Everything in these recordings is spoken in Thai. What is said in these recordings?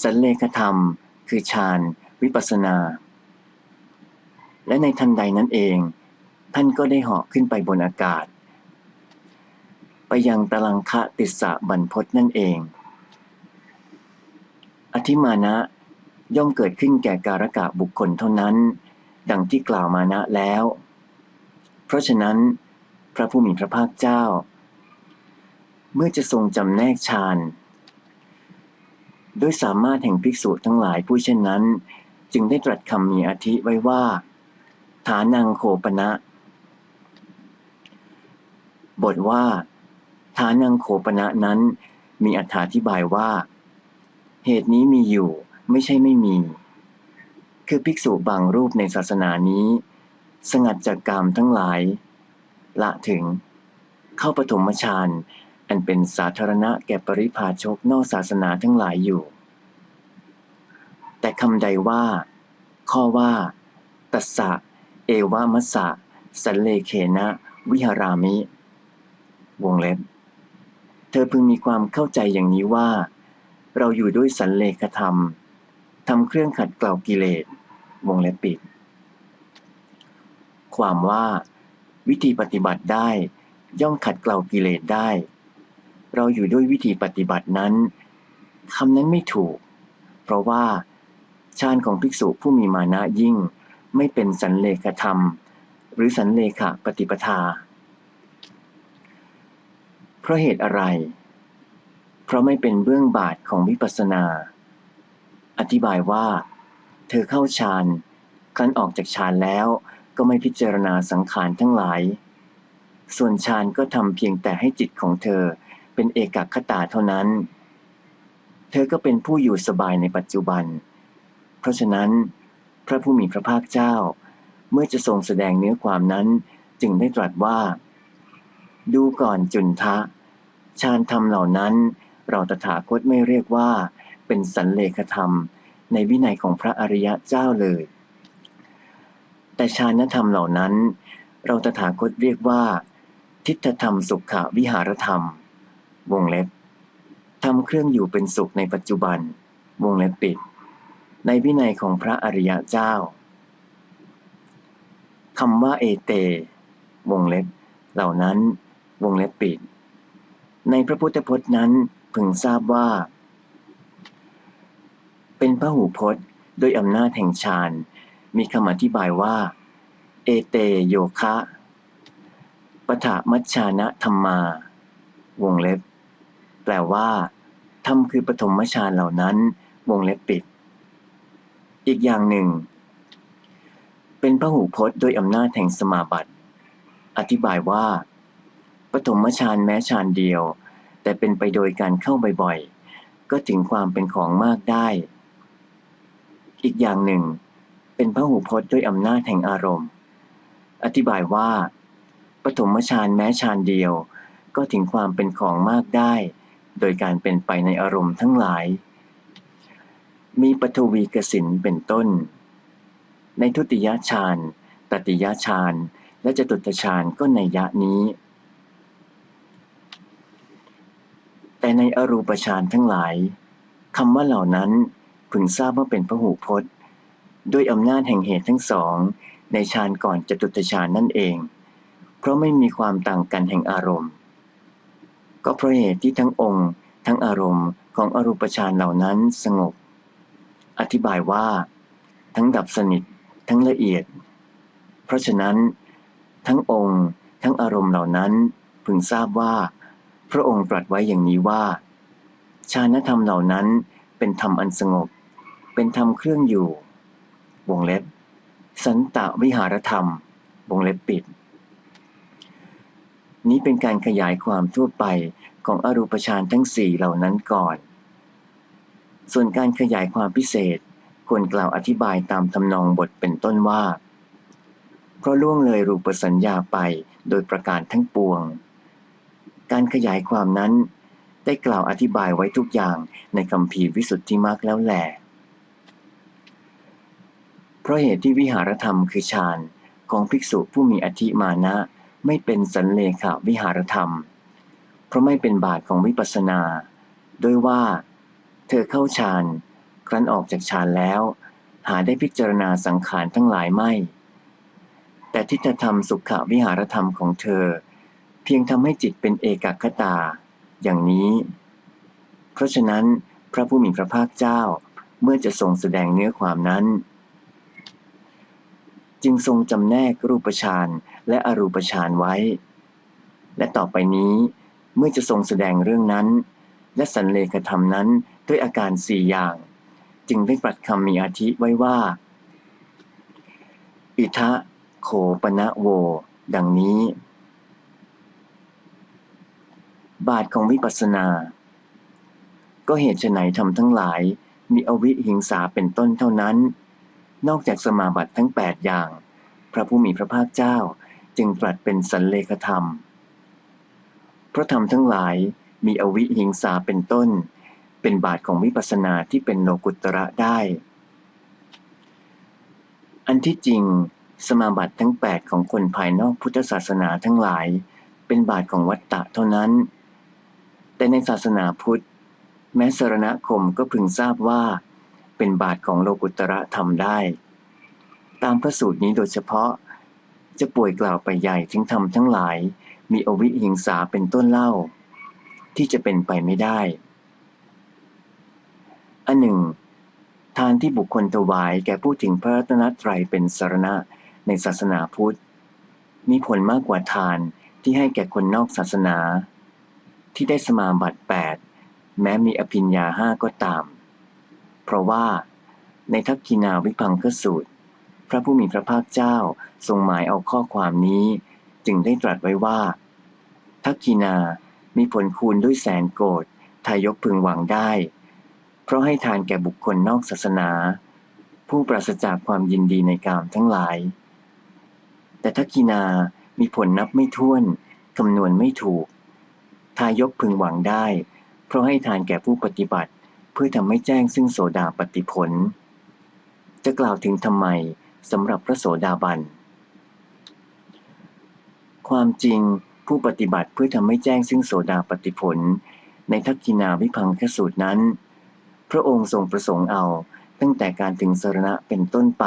สันเลขธรรม คือฌานวิปัสนา และในทันใดนั้นเอง ท่านก็ได้เหาะขึ้นไปบนอากาศ ไปยังตะลังคะติสะบรรพศนั่นเอง อธิมานะย่อมเกิดขึ้นแก่การกะบุคคลเท่านั้น ดังที่กล่าวมานะแล้ว เพราะฉะนั้น พระผู้มีพระภาคเจ้า เมื่อจะทรงจำแนกฌาน ด้วยสามารถแห่งภิกษุทั้งหลายผู้เช่นนั้น จึงได้ตรัสคำมีอธิไว้ว่า ฐานังโคปณะบทว่า ฐานังโคปณะนั้น มีอธิบายว่า เหตุนี้มีอยู่ไม่ใช่ไม่มี คือภิกษุบางรูปในศาสนานี้ สงัดจากกามทั้งหลาย ละถึง เข้าปฐมฌาน อันเป็นสาธารณะแก่ปริพาชกนอกศาสนาทั้งหลายอยู่ แต่คำใดว่า ข้อว่า ตัสสะ เอวามัสสะสันเลเคนะวิหารามิ วงเล็บ เธอพึงมีความเข้าใจอย่างนี้ว่า เราอยู่ด้วยสันเลขธรรมทำเครื่องขัดเกลากิเลส วงเล็บปิด ความว่า วิธีปฏิบัติได้ ย่อมขัดเกลากิเลสได้ เราอยู่ด้วยวิธีปฏิบัตินั้นคำนั้นไม่ถูก เพราะว่าฌานของภิกษุผู้มีมานะยิ่งไม่เป็นสันเลขธรรม หรือสันเลขะปฏิปทา เพราะเหตุอะไร เพราะไม่เป็นเบื้องบาทของวิปัสสนา อธิบายว่า เธอเข้าฌานครั้นออกจากฌานแล้วก็ไม่พิจารณาสังขารทั้งหลาย ส่วนฌานก็ทำเพียงแต่ให้จิตของเธอ เป็นเอกคตาเท่านั้น เธอก็เป็นผู้อยู่สบายในปัจจุบัน เพราะฉะนั้น พระผู้มีพระภาคเจ้า เมื่อจะทรงแสดงเนื้อความนั้นจึงได้ตรัสว่า ดูก่อนจุนทะ ฌานธรรมเหล่านั้นเราตถาคตไม่เรียกว่า เป็นสันเลขธรรมในวินัยของพระอริยะเจ้าเลย แต่ฌานธรรมเหล่านั้น เราตถาคตเรียกว่า ทิฏฐธรรมสุขวิหารธรรม วงเล็บทำเครื่องอยู่เป็นสุขในปัจจุบัน วงเล็บปิด ในวินัยของพระอริยะเจ้าคำว่าเอเต วงเล็บ เหล่านั้น วงเล็บปิด ในพระพุทธพจน์นั้นพึงทราบว่า เป็นพระหูพจน์โดยอำนาจแห่งฌานมีคำอธิบายว่า เอเตโยคะปะถามัชชานะธรรมา วงเล็บ แปลว่าธรรมคือปฐมฌานเหล่านั้น วงเล็บปิด อีกอย่างหนึ่ง เป็นพระหูพจน์โดยอำนาจแห่งสมาบัติ อธิบายว่า ปฐมฌานแม้ฌานเดียว แต่เป็นไปโดยการเข้าบ่อยๆ ก็ถึงความเป็นของมากได้ อีกอย่างหนึ่ง เป็นพระหูพจน์ด้วยอำนาจแห่งอารมณ์ อธิบายว่า ปฐมฌานแม้ฌานเดียว ก็ถึงความเป็นของมากได้ โดยการเป็นไปในอารมณ์ทั้งหลาย มีปฐวีกสินเป็นต้น ในทุติยฌานตติยฌานและจตุตฌานก็ในยะนี้ แต่ในอรูปฌานทั้งหลายคำว่าเหล่านั้นพึงทราบว่าเป็นพระหูพจน์ ด้วยอำนาจแห่งเหตุทั้งสอง ในฌานก่อนจตุตฌานนั่นเอง เพราะไม่มีความต่างกันแห่งอารมณ์ ก็เพราะเหตุที่ทั้งองค์ ทั้งอารมณ์ของอรูปฌานเหล่านั้นสงบ อธิบายว่า ทั้งดับสนิท ทั้งละเอียด เพราะฉะนั้น ทั้งองค์ ทั้งอารมณ์เหล่านั้นพึงทราบว่า พระองค์ตรัสไว้อย่างนี้ว่าฌานธรรมเหล่านั้นเป็นธรรมอันสงบ เป็นธรรมเครื่องอยู่ วงเล็บ สันตวิหารธรรม วงเล็บปิด นี้เป็นการขยายความทั่วไปของอรูปฌานทั้งสี่เหล่านั้นก่อน ส่วนการขยายความพิเศษควรกล่าวอธิบายตามทำนองบทเป็นต้นว่า เพราะล่วงเลยรูปสัญญาไปโดยประการทั้งปวง การขยายความนั้นได้กล่าวอธิบายไว้ทุกอย่างในคำพีวิสุทธิมรรคแล้วแหละเพราะเหตุที่วิหารธรรมคือฌานของภิกษุผู้มีอธิมานะ ไม่เป็นสันเลขาวิหารธรรม เพราะไม่เป็นบาทของวิปัสสนาโดยว่า เธอเข้าฌานครั้นออกจากฌานแล้ว หาได้พิจารณาสังขารทั้งหลายไม่ แต่ทิฏฐธรรมสุขวิหารธรรมของเธอ เพียงทำให้จิตเป็นเอกคตา อย่างนี้ เพราะฉะนั้นพระผู้มีพระภาคเจ้าเมื่อจะทรงแสดงเนื้อความนั้น จึงทรงจำแนกรูปฌานและอรูปฌานไว้ และต่อไปนี้เมื่อจะทรงแสดงเรื่องนั้น และสันเลขธรรมนั้นด้วยอาการสี่อย่าง จึงได้ปรัดคำมีอาทิไว้ว่า อิทะโขปณะโว ดังนี้ บาทของวิปัสสนา ก็เหตุไฉนทำทั้งหลายมีอวิหิงสาเป็นต้นเท่านั้น นอกจากสมาบัติทั้งแปดอย่าง พระผู้มีพระภาคเจ้าจึงตรัสเป็นสันเลขธรรม พระธรรมทั้งหลายมีอวิหิงสาเป็นต้น เป็นบาทของวิปัสสนาที่เป็นโลกุตระได้ อันที่จริง สมาบัติทั้ง 8 ของคนภายนอกพุทธศาสนาทั้งหลาย เป็นบาทของวัตตะเท่านั้น แต่ในศาสนาพุทธ แม้สรณคมก็พึงทราบว่า เป็นบาทของโลกุตระธรรมได้ ตามพระสูตรนี้โดยเฉพาะ จะป่วยกล่าวไปใหญ่ถึงธรรมทั้งหลาย มีอวิหิงสาเป็นต้นเล่า ที่จะเป็นไปไม่ได้ อันหนึ่ง ทานที่บุคคลถวายแก่ผู้ถึงพระรัตนตรัยเป็นสารณะในศาสนาพุทธ มีผลมากกว่าทานที่ให้แก่คนนอกศาสนา ที่ได้สมาบัติแปดแม้มีอภิญญาห้าก็ตาม เพราะว่าในทักกินาวิพังคสูตร พระผู้มีพระภาคเจ้าทรงหมายเอาข้อความนี้ จึงได้ตรัสไว้ว่า ทักกินามีผลคูณด้วยแสนโกดทายกพึงหวังได้ เพราะให้ทานแก่บุคคลนอกศาสนา ผู้ปราศจากความยินดีในกามทั้งหลาย แต่ทักกินามีผลนับไม่ถ้วนคำนวณไม่ถูก ทายกพึงหวังได้ เพราะให้ทานแก่ผู้ปฏิบัติ เพื่อทำให้แจ้งซึ่งโสดาปฏิผล จะกล่าวถึงทำไมสำหรับพระโสดาบัน ความจริงผู้ปฏิบัติเพื่อทำให้แจ้งซึ่งโสดาปฏิผล ในทักกินาวิพังคสูตรนั้น พระองค์ทรงประสงค์เอาตั้งแต่การถึงสรณะเป็นต้นไป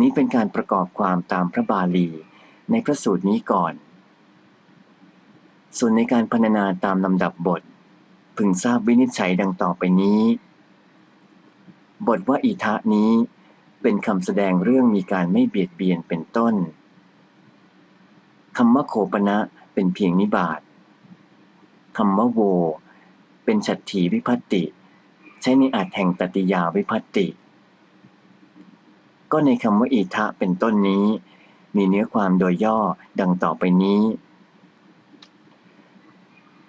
นี้เป็นการประกอบความตามพระบาลีในพระสูตรนี้ก่อน ส่วนในการพรรณนาตามลำดับบท พึงทราบวินิจฉัยดังต่อไปนี้ บทว่าอิทะนี้เป็นคำแสดงเรื่องมีการไม่เบียดเบียนเป็นต้นคำว่าโคปณะเป็นเพียงนิบาตคำว่าโว เป็นฉัตถีวิพัตติ ใช้ในอาจแห่งตติยาวิพัตติ ก็ในคำว่าอิทะเป็นต้นนี้ มีเนื้อความโดยย่อดังต่อไปนี้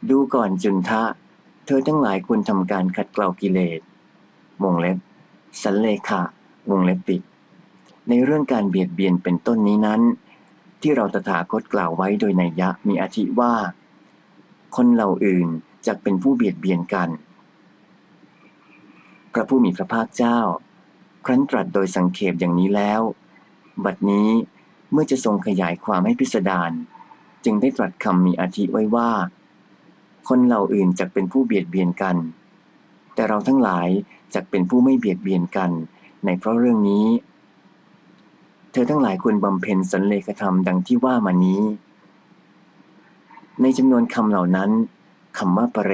ดูก่อนจุนทะ เธอทั้งหลายควรทำการขัดเกลากิเลสวงเล็บ สันเลขะวงเล็บปิด ในเรื่องการเบียดเบียนเป็นต้นนี้นั้น ที่เราตถาคตกล่าวไว้โดยในยะมีอาทิว่า คนเหล่าอื่นจะเป็นผู้เบียดเบียนกัน พระผู้มีพระภาคเจ้า ครั้นตรัสโดยสังเขปอย่างนี้แล้ว บัดนี้เมื่อจะทรงขยายความให้พิสดารจึงได้ตรัสคำมีอาทิไว้ว่า คนเหล่าอื่นจะเป็นผู้เบียดเบียนกัน แต่เราทั้งหลายจะเป็นผู้ไม่เบียดเบียนกัน ในเพราะเรื่องนี้ เธอทั้งหลายควรบำเพ็ญสันเลขธรรมดังที่ว่ามานี้ ในจำนวนคำเหล่านั้นคำว่าปเร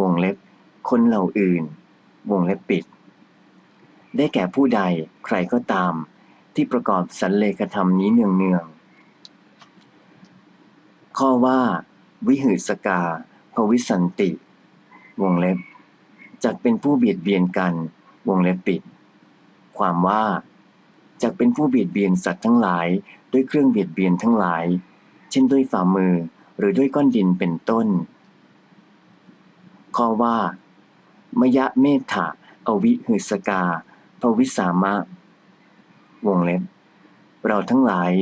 วงเล็บ คนเหล่าอื่น วงเล็บปิด ได้แก่ผู้ใดใครก็ตาม ที่ประกอบสันเลขธรรมนี้เนืองเนืองข้อว่า วิหืสกาภวิสันติ วงเล็บ จักเป็นผู้เบียดเบียนกัน วงเล็บปิด ความว่า จักเป็นผู้เบียดเบียนสัตว์ทั้งหลาย ด้วยเครื่องเบียดเบียนทั้งหลาย เช่นด้วยฝ่ามือหรือด้วยก้อนดินเป็นต้น ข้อว่า มยะเมธะอวิหืสกาภวิสามะ วงเล็บ เราทั้งหลาย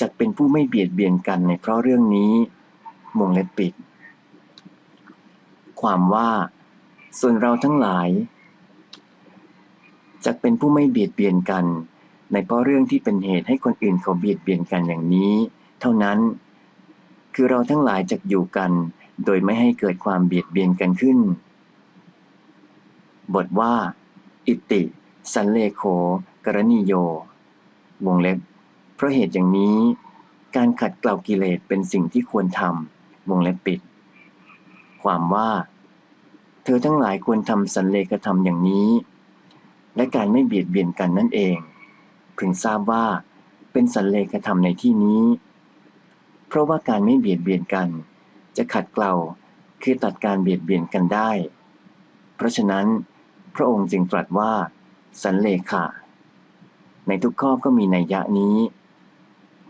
จักเป็นผู้ไม่เบียดเบียนกันในเพราะเรื่องนี้ วงเล็บปิด ความว่า ส่วนเราทั้งหลายจักเป็นผู้ไม่เบียดเบียนกัน ในเพราะเรื่องที่เป็นเหตุให้คนอื่นเขาเบียดเบียนกันอย่างนี้ เท่านั้น คือเราทั้งหลายจะอยู่กัน โดยไม่ให้เกิดความเบียดเบียนกันขึ้น บทว่า อิติ สันเลโขกรณีโย วงเล็บ เพราะเหตุอย่างนี้ การขัดเกลากิเลสเป็นสิ่งที่ควรทำ วงเล็บปิด ความว่า เธอทั้งหลายควรทำสันเลขธรรมอย่างนี้ และการไม่เบียดเบียนกันนั่นเอง พึงทราบว่า เป็นสันเลขธรรมในที่นี้ เพราะว่าการไม่เบียดเบียนกัน จะขัดเกลาคือตัดการเบียดเบียนกันได้ เพราะฉะนั้น พระองค์จึงตรัสว่า สันเลขะ ในทุกข้อก็มีนัยยะนี้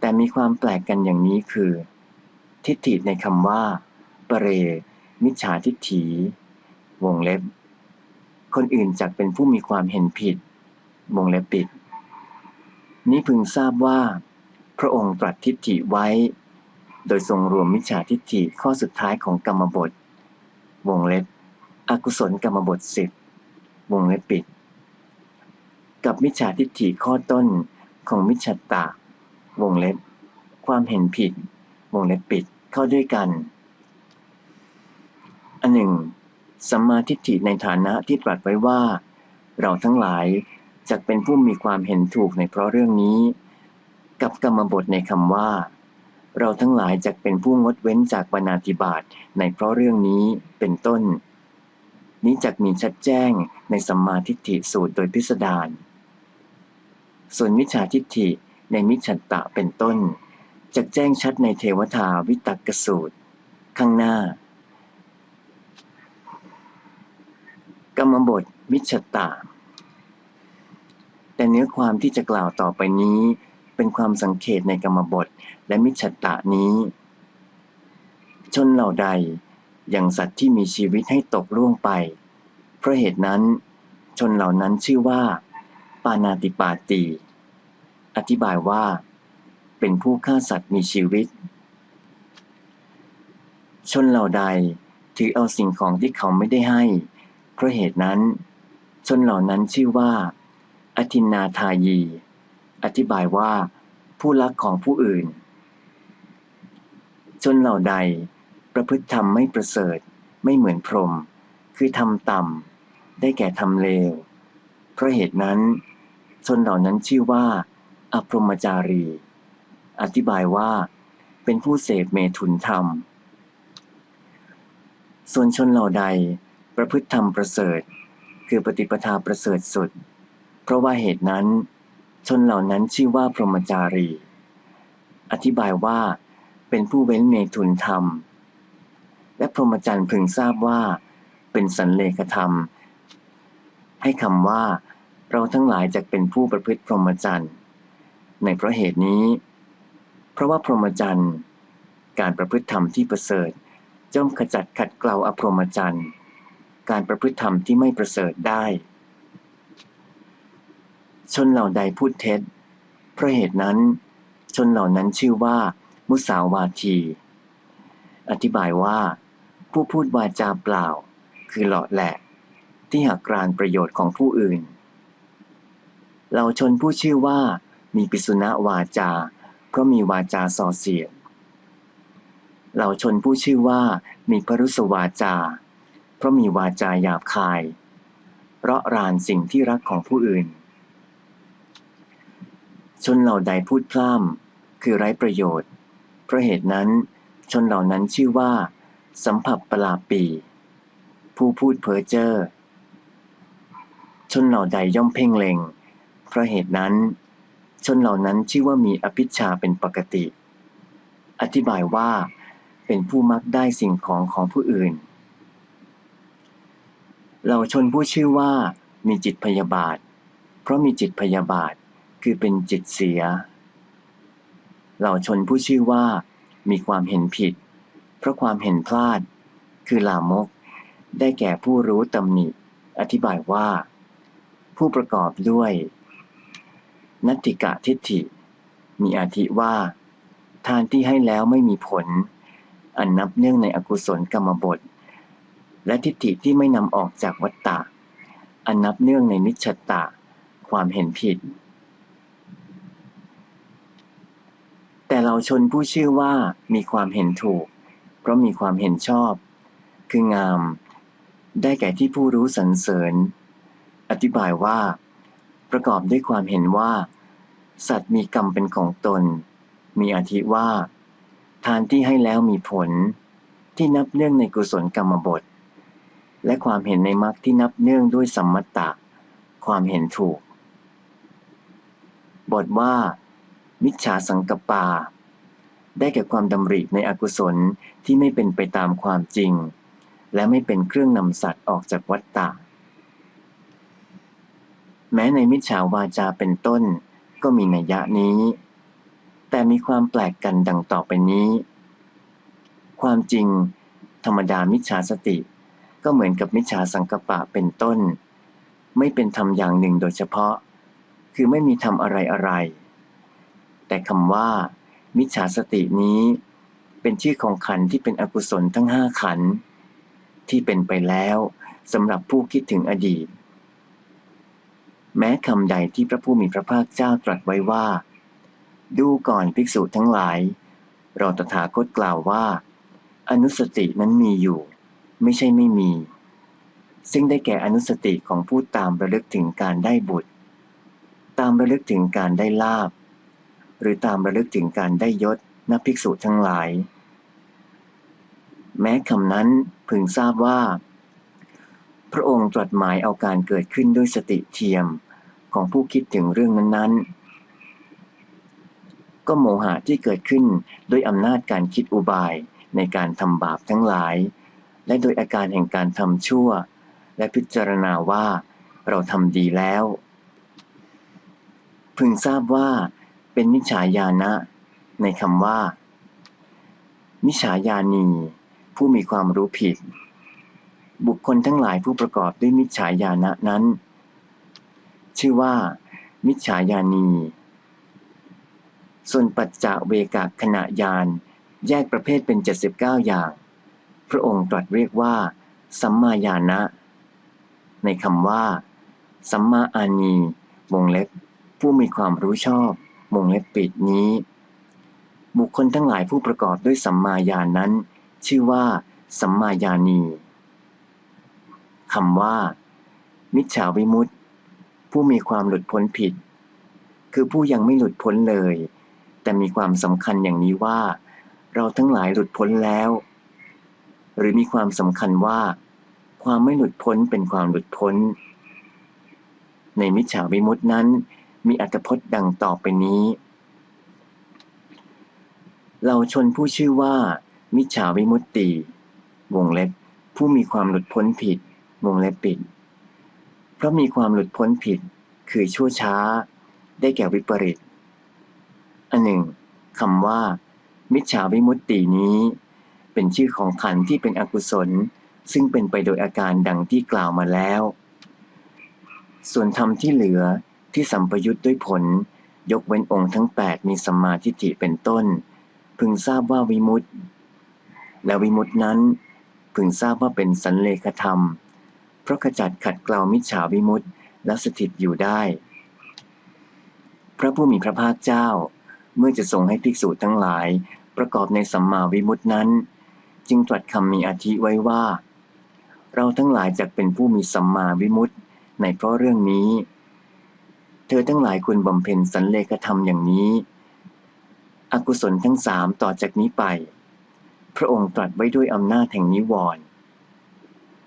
แต่มีความแปลกกันอย่างนี้คือ ทิฏฐิในคำว่าเปเรมิจฉาทิฏฐิวงเล็บ คนอื่นจักเป็นผู้มีความเห็นผิด วงเล็บปิด นี้พึงทราบว่า พระองค์ตรัสทิฏฐิไว้ โดยทรงรวมมิจฉาทิฏฐิข้อสุดท้ายของกรรมบท วงเล็บ อกุศลกรรมบทสิบวงเล็บปิด กับมิจฉาทิฏฐิข้อต้นของมิจฉาตะวงเล็บ ความเห็นผิด วงเล็บปิดเข้าด้วยกัน อันหนึ่ง สัมมาทิฏฐิในฐานะที่ตรัสไว้ว่า เราทั้งหลายจะเป็นผู้มีความเห็นถูกในเพราะเรื่องนี้ กับกรรมบทในคำว่า เราทั้งหลายจะเป็นผู้งดเว้นจากปนาติบาตในเพราะเรื่องนี้เป็นต้น นี้จักมีชัดแจ้งในสัมมาทิฏฐิสูตรโดยพิสดารส่วนมิจฉาทิฏฐิในมิจฉัตตะเป็นต้น จะแจ้งชัดในเทวทาวิตกสูตร ข้างหน้า กรรมบทมิจฉตะแต่เนื้อความที่จะกล่าวต่อไปนี้ เป็นความสังเกตในกรรมบทและมิจฉตะนี้ ชนเหล่าใดอย่างสัตว์ที่มีชีวิตให้ตกล่วงไป เพราะเหตุนั้น ชนเหล่านั้นชื่อว่า ปานาติปาตี อธิบายว่า เป็นผู้ฆ่าสัตว์มีชีวิต ชนเหล่าใดถือเอาสิ่งของที่เขาไม่ได้ให้ เพราะเหตุนั้น ชนเหล่านั้นชื่อว่า อธินนาทายี อธิบายว่า ผู้รักของผู้อื่น ชนเหล่าใดประพฤติธรรมไม่ประเสริฐไม่เหมือนพรหมคือทำต่ำได้แก่ทำเลว เพราะเหตุนั้นชนเหล่านั้นชื่อว่าอพรมจารี อธิบายว่า เป็นผู้เสพเมถุนธรรม ส่วนชนเหล่าใดประพฤติธรรมประเสริฐ คือปฏิปทาประเสริฐสุด เพราะว่าเหตุนั้น ชนเหล่านั้นชื่อว่าพรหมจารี อธิบายว่า เป็นผู้เว้นเมถุนธรรม และพรหมจรรย์พึงทราบว่า เป็นสันเลขธรรม ให้คำว่า เราทั้งหลายจะเป็นผู้ประพฤติพรหมจรรย์ในเพราะเหตุนี้ เพราะว่าพรหมจรรย์ การประพฤติธรรมที่ประเสริฐย่อมขจัดขัดเกลาอพรหมจรรย์การประพฤติธรรมที่ไม่ประเสริฐได้ ชนเหล่าใดพูดเท็จ เพราะเหตุนั้น ชนเหล่านั้นชื่อว่า มุสาวาที อธิบายว่า ผู้พูดวาจาเปล่า คือหลอดแหละที่หักกรานประโยชน์ของผู้อื่น เราชนผู้ชื่อว่ามีปิสุณวาจา เพราะมีวาจาส่อเสียดเราชนผู้ชื่อว่ามีพรุสวาจา เพราะมีวาจาหยาบคาย เพราะรานสิ่งที่รักของผู้อื่น ชนเหล่าใดพูดพร่ำคือไร้ประโยชน์ เพราะเหตุนั้น ชนเหล่านั้นชื่อว่า สัมผัสปลาปี ผู้พูดเพ้อเจ้อชนเหล่าใดย่อมเพ่งเล็ง เพราะเหตุนั้น ชนเหล่านั้นชื่อว่ามีอภิชาเป็นปกติ อธิบายว่า เป็นผู้มักได้สิ่งของของผู้อื่น เราชนผู้ชื่อว่า มีจิตพยาบาท เพราะมีจิตพยาบาทคือเป็นจิตเสีย เราชนผู้ชื่อว่า มีความเห็นผิด เพราะความเห็นพลาด คือลามก ได้แก่ผู้รู้ตำหนิ อธิบายว่า ผู้ประกอบด้วย นัตติกะทิฏฐิ มีอาทิว่า ทานที่ให้แล้วไม่มีผล อันนับเนื่องในอกุศลกรรมบท และทิฏฐิที่ไม่นำออกจากวัตตะ อันนับเนื่องในนิชตะ ความเห็นผิด แต่เราชนผู้ชื่อว่ามีความเห็นถูก เพราะมีความเห็นชอบ คืองาม ได้แก่ที่ผู้รู้สรรเสริญ อธิบายว่า ประกอบด้วยความเห็นว่า สัตว์มีกรรมเป็นของตน มีอาทิว่า ทานที่ให้แล้วมีผล ที่นับเนื่องในกุศลกรรมบท และความเห็นในมรรคที่นับเนื่องด้วยสัมมตตะความเห็นถูก บทว่า มิจฉาสังกปา ได้แก่ความดำริในอกุศลที่ไม่เป็นไปตามความจริง และไม่เป็นเครื่องนำสัตว์ออกจากวัฏฏะ แม้ในมิจฉาวาจาเป็นต้น ก็มีนัยยะนี้ แต่มีความแปลกกันดังต่อไปนี้ ความจริง ธรรมดามิจฉาสติ ก็เหมือนกับมิจฉาสังกปะเป็นต้น ไม่เป็นธรรมอย่างหนึ่งโดยเฉพาะ คือไม่มีธรรมอะไรอะไร แต่คำว่า มิจฉาสตินี้ เป็นชื่อของขันที่เป็นอกุศลทั้งห้าขันที่เป็นไปแล้วสำหรับผู้คิดถึงอดีต แม้คำใดที่พระผู้มีพระภาคเจ้าตรัสไว้ว่า ดูก่อนภิกษุทั้งหลาย เราตถาคตกล่าวว่า อนุสตินั้นมีอยู่ ไม่ใช่ไม่มี ซึ่งได้แก่อนุสติของผู้ตามระลึกถึงการได้บุตร ตามระลึกถึงการได้ลาบ หรือตามระลึกถึงการได้ยศนับภิกษุทั้งหลาย แม้คำนั้นพึงทราบว่า พระองค์ตรัสหมายเอาการเกิดขึ้นด้วยสติเทียมของผู้คิดถึงเรื่องนั้นๆ ก็โมหะที่เกิดขึ้นโดยอำนาจการคิดอุบายในการทำบาปทั้งหลาย และโดยอาการแห่งการทำชั่ว และพิจารณาว่าเราทำดีแล้ว พึงทราบว่าเป็นมิจฉาญาณะในคำว่า มิจฉาญาณีผู้มีความรู้ผิด บุคคลทั้งหลายผู้ประกอบด้วยมิจฉาญาณะนั้น ชื่อว่า มิจฉาญาณี ส่วนปัจจเวกขณะยานแยกประเภทเป็น 79 อย่าง พระองค์ตรัสเรียกว่า สัมมาญาณะ ในคำว่า สัมมาอานีวงเล็บ ผู้มีความรู้ชอบวงเล็บปิดนี้ บุคคลทั้งหลายผู้ประกอบด้วยสัมมาญาณนั้น ชื่อว่า สัมมาญาณี คำว่า มิจฉาวิมุตติผู้มีความหลุดพ้นผิด คือผู้ยังไม่หลุดพ้นเลย แต่มีความสำคัญอย่างนี้ว่า เราทั้งหลายหลุดพ้นแล้ว หรือมีความสำคัญว่า ความไม่หลุดพ้นเป็นความหลุดพ้น ในมิจฉาวิมุตตินั้น มีอัตพจน์ดังต่อไปนี้ เราชนผู้ชื่อว่า มิจฉาวิมุตติ วงเล็บผู้มีความหลุดพ้นผิด วงเล็บปิด เพราะมีความหลุดพ้นผิด คือชั่วช้า ได้แก่วิปริต อันหนึ่งคำว่า มิจฉาวิมุตตินี้ เป็นชื่อของขันธ์ที่เป็นอกุศล ซึ่งเป็นไปโดยอาการดังที่กล่าวมาแล้ว ส่วนธรรมที่เหลือที่สัมปยุทธ์ด้วยผล ยกเว้นองค์ทั้ง 8 มีสัมมาทิฏฐิเป็นต้น พึงทราบว่าวิมุตติและวิมุตตินั้น พึงทราบว่าเป็นสันเลขธรรม เพราะขจัดขัดเกลามิจฉาวิมุตติและสถิตอยู่ได้ พระผู้มีพระภาคเจ้า เมื่อจะทรงให้ภิกษุทั้งหลาย ประกอบในสัมมาวิมุตตินั้น จึงตรัสคำมีอาทิไว้ว่า เราทั้งหลายจะเป็นผู้มีสัมมาวิมุตติในเพราะเรื่องนี้ เธอทั้งหลายควรบำเพ็ญสันเลขธรรมอย่างนี้ อกุศลทั้งสามต่อจากนี้ไป พระองค์ตรัสไว้ด้วยอำนาจแห่งนิวรณ์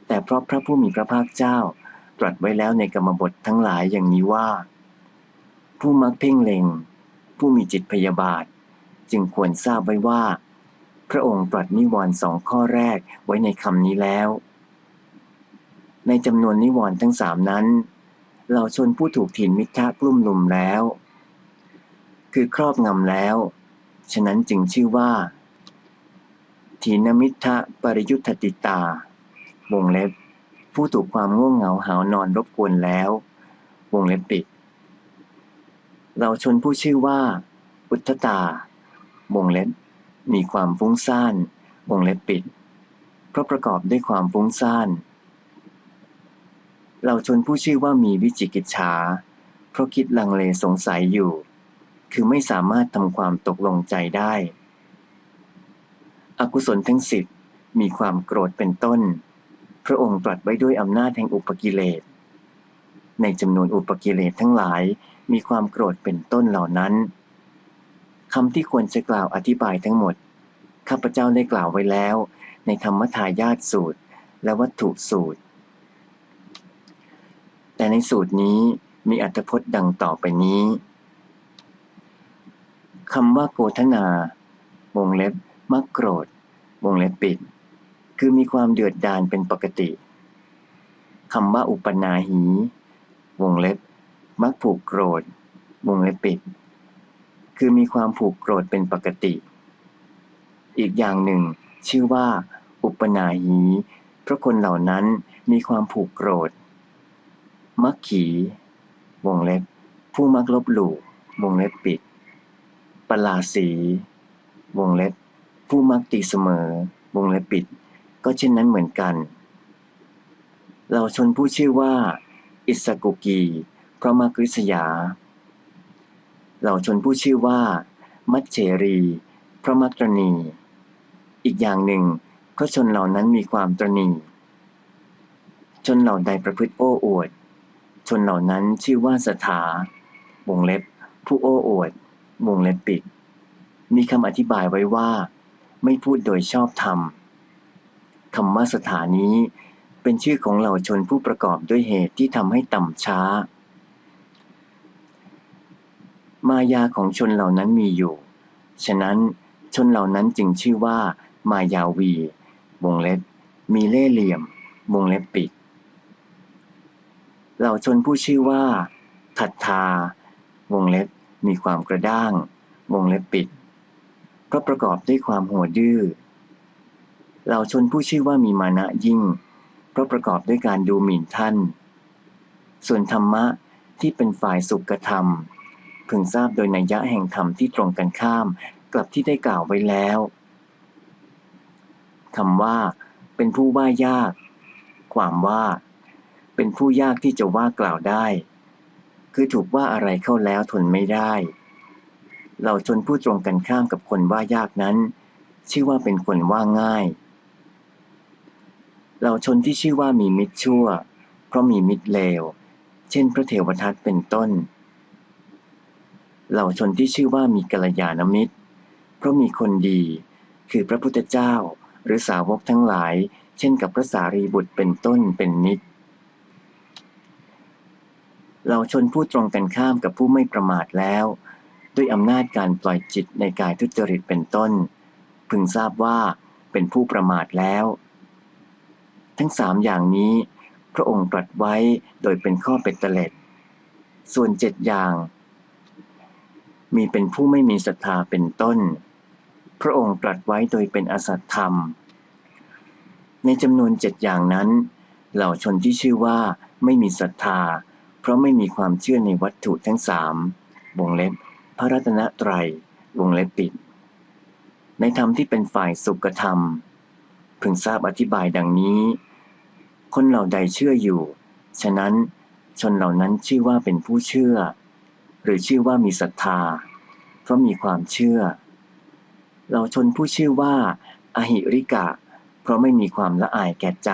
แต่เพราะพระผู้มีพระภาคเจ้า ตรัสไว้แล้วในกรรมบททั้งหลายอย่างนี้ว่า ผู้มักเพ่งเล็ง ผู้มีจิตพยาบาท จึงควรทราบไว้ว่า พระองค์ตรัสนิวรณ์สองข้อแรกไว้ในคำนี้แล้ว ในจำนวนนิวรณ์ทั้งสามนั้น เราชนผู้ถูกถิ่นมิทธะกลุ่มลุมแล้ว คือครอบงำแล้ว ฉะนั้นจึงชื่อว่าถีนมิทธะปริยุทธติตา วงเล็บ ผู้ถูกความง่วงเหงาหานอนรบกวนแล้ว วงเล็บปิด เราชนผู้ชื่อว่า อุทธตา วงเล็บ มีความฟุ้งซ่าน วงเล็บปิด เพราะประกอบด้วยความฟุ้งซ่าน เราชนผู้ชื่อว่ามีวิจิกิจฉา เพราะคิดลังเลสงสัยอยู่ คือไม่สามารถทำความตกลงใจได้อกุศลทั้งสิบมีความโกรธเป็นต้น พระองค์ตรัสไว้ด้วยอำนาจแห่งอุปกิเลส ในจำนวนอุปกิเลสทั้งหลายมีความโกรธเป็นต้นเหล่านั้นคำที่ควรจะกล่าวอธิบายทั้งหมด ข้าพเจ้าได้กล่าวไว้แล้ว ในธรรมทายาทสูตร และวัตถุสูตร แต่ในสูตรนี้มีอัตพจน์ดังต่อไปนี้คำว่าโกธนาวงเล็บมักโกรธ วงเล็บปิด คือมีความเดือดดาลเป็นปกติคำว่าอุปนาหี วงเล็บ มักผูกโกรธ วงเล็บปิด คือมีความผูกโกรธเป็นปกติ อีกอย่างหนึ่ง ชื่อว่า อุปนาหี เพราะคนเหล่านั้นมีความผูกโกรธ มักขี วงเล็บ ผู้มักลบหลู่ วงเล็บปิด ปลาสี วงเล็บ ผู้มักตีเสมอ วงเล็บปิด ก็เช่นนั้นเหมือนกัน เราชนผู้ชื่อว่า อิสกุกีเพราะมักริษยา เราชนผู้ชื่อว่า มัจเฉรีเพราะมัตรณี อีกอย่างหนึ่งเพราะชนเหล่านั้นมีความตรณี ชนเหล่าใดประพฤติโอ้อวด ชนเหล่านั้นชื่อว่าสถาวงเล็บ ผู้โอ้อวด วงเล็บปิด มีคำอธิบายไว้ว่า ไม่พูดโดยชอบธรรม คำว่าสถานี้เป็นชื่อของเหล่าชนผู้ประกอบด้วยเหตุที่ทำให้ต่ำช้า มายาของชนเหล่านั้นมีอยู่ ฉะนั้นชนเหล่านั้นจึงชื่อว่า มายาวี วงเล็บ มีเล่เหลี่ยม วงเล็บปิด เหล่าชนผู้ชื่อว่า ทัตทา วงเล็บ มีความกระด้าง วงเล็บปิดเพราะประกอบด้วยความหัวดื้อ เหล่าชนผู้ชื่อว่ามีมานะยิ่ง เพราะประกอบด้วยการดูหมิ่นท่าน ส่วนธรรมะที่เป็นฝ่ายสุขธรรม พึงทราบโดยนัยยะแห่งธรรมที่ตรงกันข้ามกลับที่ได้กล่าวไว้แล้วคำว่า เป็นผู้ว่ายาก ความว่า เป็นผู้ยากที่จะว่ากล่าวได้ คือถูกว่าอะไรเข้าแล้วทนไม่ได้เราชนผู้ตรงกันข้ามกับคนว่ายากนั้น ชื่อว่าเป็นคนว่าง่าย เหล่าชนที่ชื่อว่ามีมิตรชั่ว เพราะมีมิตรเลว เช่นพระเทวทัตเป็นต้นเหล่าชนที่ชื่อว่ามีกัลยาณมิตร เพราะมีคนดี คือพระพุทธเจ้า หรือสาวกทั้งหลาย เช่นกับพระสารีบุตรเป็นต้นเป็นนิดเราชนผู้ตรงกันข้ามกับผู้ไม่ประมาทแล้ว ด้วยอำนาจการปล่อยจิตในกายทุจริตเป็นต้น พึงทราบว่าเป็นผู้ประมาทแล้ว ทั้งสามอย่างนี้ พระองค์ตรัสไว้โดยเป็นข้อเป็นตเล็ด ส่วนเจ็ดอย่าง มีเป็นผู้ไม่มีศรัทธาเป็นต้น พระองค์ตรัสไว้โดยเป็นอสัตธรรม ในจำนวนเจ็ดอย่างนั้น เหล่าชนที่ชื่อว่าไม่มีศรัทธา เพราะไม่มีความเชื่อในวัตถุทั้งสามวงเล็บ พระรัตนตรัยวงเล็บปิด ในธรรมที่เป็นฝ่ายสุขธรรม พึงทราบอธิบายดังนี้ คนเหล่าใดเชื่ออยู่ ฉะนั้นชนเหล่านั้นชื่อว่าเป็นผู้เชื่อ หรือชื่อว่ามีศรัทธา เพราะมีความเชื่อ เราชนผู้ชื่อว่าอหิริกะ เพราะไม่มีความละอายแก่ใจ